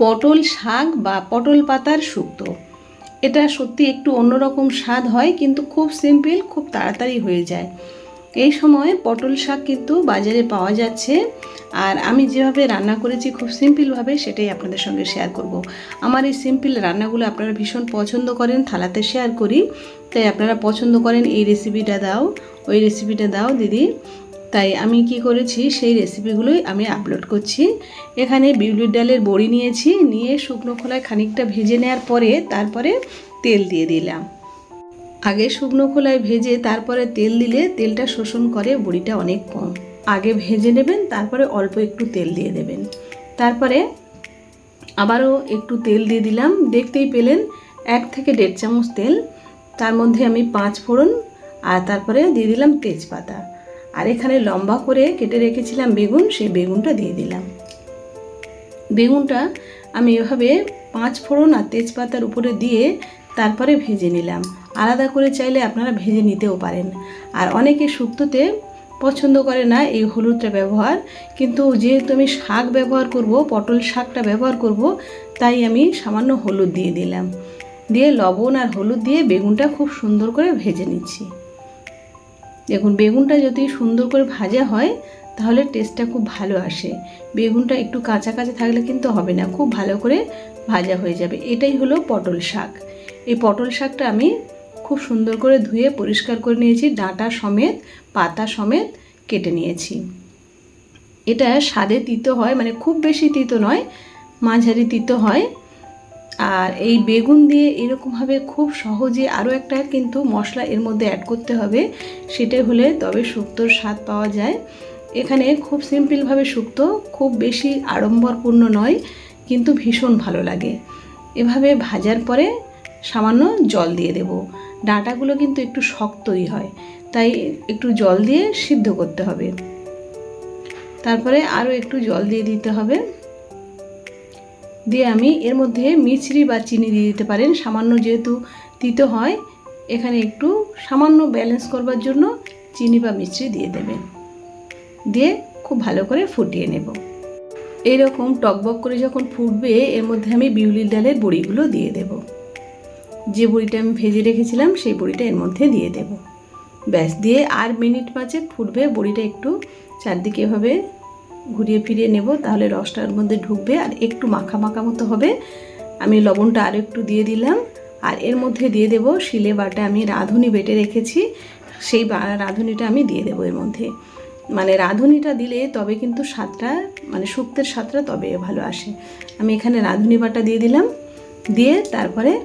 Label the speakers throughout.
Speaker 1: পটল শাক বা পটল পাতার শুক্তো। এটা সত্যি একটু অন্যরকম স্বাদ হয়, কিন্তু খুব সিম্পল, খুব তাড়াতাড়ি হয়ে যায়। এই সময় পটল শাক কিন্তু বাজারে পাওয়া যাচ্ছে, আর আমি যেভাবে রান্না করেছি খুব সিম্পলভাবে সেটাই আপনাদের সঙ্গে শেয়ার করব। আমার এই সিম্পল রান্নাগুলো আপনারা ভীষণ পছন্দ করেন, থালাতে শেয়ার করি। তাই আপনারা পছন্দ করেন এই রেসিপিটা দাও, ওই রেসিপিটা দাও, দিদি। তাই আমি কি করেছি, সেই রেসিপিগুলোই আমি আপলোড করছি। এখানে বিউলির ডালের বড়ি নিয়েছি, নিয়ে শুকনো খোলায় খানিকটা ভেজে নেওয়ার পরে তারপরে তেল দিয়ে দিলাম। আগে শুকনো খোলায় ভেজে তারপরে তেল দিলে তেলটা শোষণ করে বড়িটা অনেক কম। আগে ভেজে নেবেন, তারপরে অল্প একটু তেল দিয়ে দেবেন। তারপরে আবারও একটু তেল দিয়ে দিলাম। দেখতেই পেলেন, এক থেকে দেড় চামচ তেল। তার মধ্যে আমি পাঁচ ফোড়ন আর তারপরে দিয়ে দিলাম তেজপাতা। আর এখানে লম্বা করে কেটে রেখেছিলাম বেগুন, সেই বেগুনটা দিয়ে দিলাম। বেগুনটা আমি এভাবে পাঁচ ফোড়ন আর তেজপাতার উপরে দিয়ে তারপরে ভেজে নিলাম। আলাদা করে চাইলে আপনারা ভেজে নিতেও পারেন। আর অনেকে শুক্তোতে পছন্দ করে না এই হলুদটা ব্যবহার, কিন্তু যেহেতু আমি শাক ব্যবহার করব, পটল শাকটা ব্যবহার করব, তাই আমি সামান্য হলুদ দিয়ে দিলাম। দিয়ে লবণ আর হলুদ দিয়ে বেগুনটা খুব সুন্দর করে ভেজে নিচ্ছি। দেখুন, বেগুনটা যদি সুন্দর করে ভাজা হয়, তাহলে টেস্টটা খুব ভালো আসে। বেগুনটা একটু কাঁচা কাঁচা থাকলে কিন্তু হবে না, খুব ভালো করে ভাজা হয়ে যাবে। এটাই হলো পটল শাক। এই পটল শাকটা আমি খুব সুন্দর করে ধুয়ে পরিষ্কার করে নিয়েছি, ডাঁটা সমেত, পাতা সমেত কেটে নিয়েছি। এটা স্বাদে তিতো হয় মানে খুব বেশি তিতো নয়, মাঝারি তিতো হয়। আর এই বেগুন দিয়ে এরকমভাবে খুব সহজে আরও একটা কিন্তু মশলা এর মধ্যে অ্যাড করতে হবে। সেটা হলে তবে শুক্তোর স্বাদ পাওয়া যায়। এখানে খুব সিম্পলভাবে শুক্তো, খুব বেশি আড়ম্বরপূর্ণ নয়, কিন্তু ভীষণ ভালো লাগে। এভাবে ভাজার পরে সামান্য জল দিয়ে দেব। ডাঁটাগুলো কিন্তু একটু শক্তই হয়, তাই একটু জল দিয়ে সিদ্ধ করতে হবে। তারপরে আরও একটু জল দিয়ে দিতে হবে। দিয়ে আমি এর মধ্যে মিছরি বা চিনি দিয়ে দিতে পারেন। সামান্য যেহেতু তিতো হয়, এখানে একটু সামান্য ব্যালেন্স করবার জন্য চিনি বা মিছরি দিয়ে দেবেন। দিয়ে খুব ভালো করে ফুটিয়ে নেব। এইরকম টকবক করে যখন ফুটবে, এর মধ্যে আমি বিউলির ডালের বড়িগুলো দিয়ে দেব। যে বড়িটা আমি ভেজে রেখেছিলাম, সেই বড়িটা এর মধ্যে দিয়ে দেব। ব্যাস, দিয়ে আর মিনিট পাঁচেক ফুটবে, বড়িটা একটু চারদিকে এভাবে ঘুরিয়ে ফিরিয়ে নেব, তাহলে রসটার মধ্যে ঢুকবে আর একটু মাখা মাখা মতো হবে। আমি লবণটা আরও একটু দিয়ে দিলাম। আর এর মধ্যে দিয়ে দেব শিলে বাটা, আমি রাঁধুনি বেটে রেখেছি। সেই রাঁধুনিটা আমি দিয়ে দেবো এর মধ্যে। মানে রাঁধুনিটা দিলে তবে কিন্তু স্বাদটা মানে শুক্তের স্বাদটা তবে ভালো আসে। আমি এখানে রাঁধুনি বাটা দিয়ে দিলাম। দিয়ে তারপরে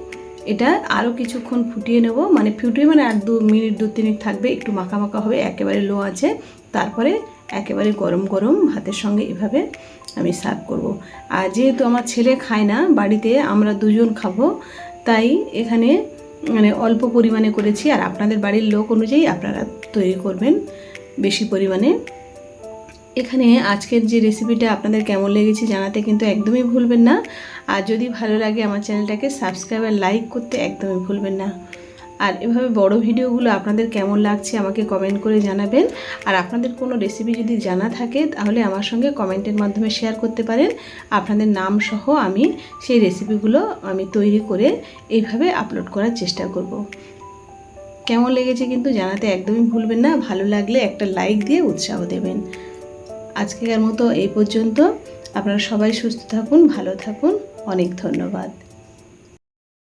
Speaker 1: এটা আরও কিছুক্ষণ ফুটিয়ে নেব। মানে ফুটিয়ে মানে আর দু মিনিট, দু তিনিট থাকবে, একটু মাখা মাখা হবে, একেবারে লো আছে। তারপরে একেবারে গরম গরম ভাতের সঙ্গে এভাবে আমি সার্ভ করব। আর যেহেতু আমার ছেলে খায় না বাড়িতে, আমরা দুজন খাব, তাই এখানে মানে অল্প পরিমাণে করেছি। আর আপনাদের বাড়ির লোক অনুযায়ী আপনারা তৈরি করবেন বেশি পরিমাণে। এখানে আজকের যে রেসিপিটা আপনাদের কেমন লেগেছে জানাতে কিন্তু একদমই ভুলবেন না। আর যদি ভালো লাগে আমার চ্যানেলটাকে সাবস্ক্রাইব আর লাইক করতে একদমই ভুলবেন না। আর এভাবে বড় ভিডিওগুলো আপনাদের কেমন লাগছে আমাকে কমেন্ট করে জানাবেন। আর আপনাদের কোনো রেসিপি যদি জানা থাকে, তাহলে আমার সঙ্গে কমেন্টের মাধ্যমে শেয়ার করতে পারেন। আপনাদের নাম সহ আমি সেই রেসিপিগুলো আমি তৈরি করে এইভাবে আপলোড করার চেষ্টা করব। কেমন লেগেছে কিন্তু জানাতে একদমই ভুলবেন না। ভালো লাগলে একটা লাইক দিয়ে উৎসাহ দেবেন। আজকের মতো এই পর্যন্ত। আপনারা সবাই সুস্থ থাকুন, ভালো থাকুন। অনেক ধন্যবাদ।